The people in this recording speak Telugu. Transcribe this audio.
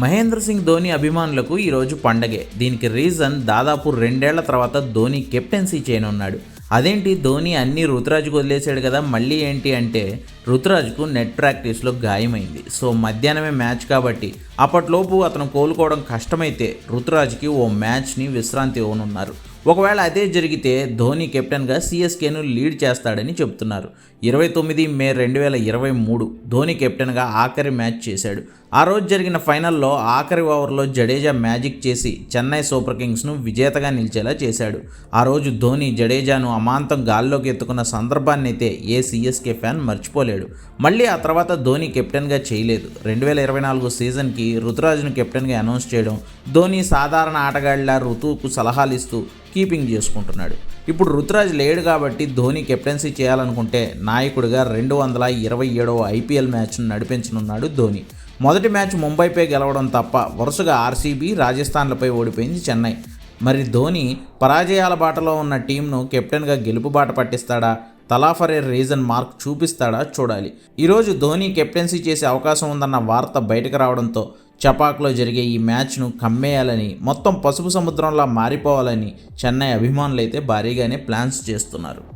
మహేంద్ర సింగ్ ధోని అభిమానులకు ఈరోజు పండగే. దీనికి రీజన్ దాదాపు రెండేళ్ళ తర్వాత ధోని కెప్టెన్సీ చేయనున్నాడు. అదేంటి? ధోని అన్ని రుతురాజుకు వదిలేశాడు కదా మళ్ళీ ఏంటి అంటే రుతురాజుకు నెట్ ప్రాక్టీస్లో గాయమైంది. సో మధ్యాహ్నమే మ్యాచ్ కాబట్టి అప్పట్లోపు అతను కోలుకోవడం కష్టమైతే రుతురాజుకి ఓ మ్యాచ్ని విశ్రాంతి ఇవ్వనున్నారు. ఒకవేళ అదే జరిగితే ధోని కెప్టెన్గా సిఎస్కేను లీడ్ చేస్తాడని చెబుతున్నారు ఇరవై తొమ్మిది మే రెండు వేల ఇరవై మూడు ధోని కెప్టెన్గా ఆఖరి మ్యాచ్ చేశాడు. ఆ రోజు జరిగిన ఫైనల్లో ఆఖరి ఓవర్లో జడేజా మ్యాజిక్ చేసి చెన్నై సూపర్ కింగ్స్ను విజేతగా నిలిచేలా చేశాడు. ఆ రోజు ధోని జడేజాను అమాంతం గాల్లోకి ఎత్తుకున్న సందర్భాన్ని అయితే ఏ సిఎస్కే ఫ్యాన్ మర్చిపోలేడు. మళ్ళీ ఆ తర్వాత ధోని కెప్టెన్గా చేయలేదు. రెండు వేల ఇరవై నాలుగు సీజన్కి ఋతురాజును కెప్టెన్గా అనౌన్స్ చేయడం ధోని సాధారణ ఆటగాళ్ళ ఋతువుకు సలహాలు ఇస్తూ కీపింగ్ చేసుకుంటున్నాడు. ఇప్పుడు రుతురాజ్ లేడు కాబట్టి ధోని కెప్టెన్సీ చేయాలనుకుంటే నాయకుడిగా రెండు వందల ఇరవై ఏడవ ఐపీఎల్ మ్యాచ్ను నడిపించనున్నాడు ధోని. మొదటి మ్యాచ్ ముంబైపై గెలవడం తప్ప వరుసగా ఆర్సీబీ రాజస్థాన్లపై ఓడిపోయింది చెన్నై. మరి ధోని పరాజయాల బాటలో ఉన్న టీంను కెప్టెన్గా గెలుపు బాట పట్టిస్తాడా? తలా ఫర్ రీజన్ మార్క్ చూపిస్తాడా చూడాలి. ఈరోజు ధోని కెప్టెన్సీ చేసే అవకాశం ఉందన్న వార్త బయటకు రావడంతో చపాక్లో జరిగే ఈ మ్యాచ్ను కమ్మేయాలని మొత్తం పసుపు సముద్రంలా మారిపోవాలని చెన్నై అభిమానులైతే భారీగానే ప్లాన్స్ చేస్తున్నారు.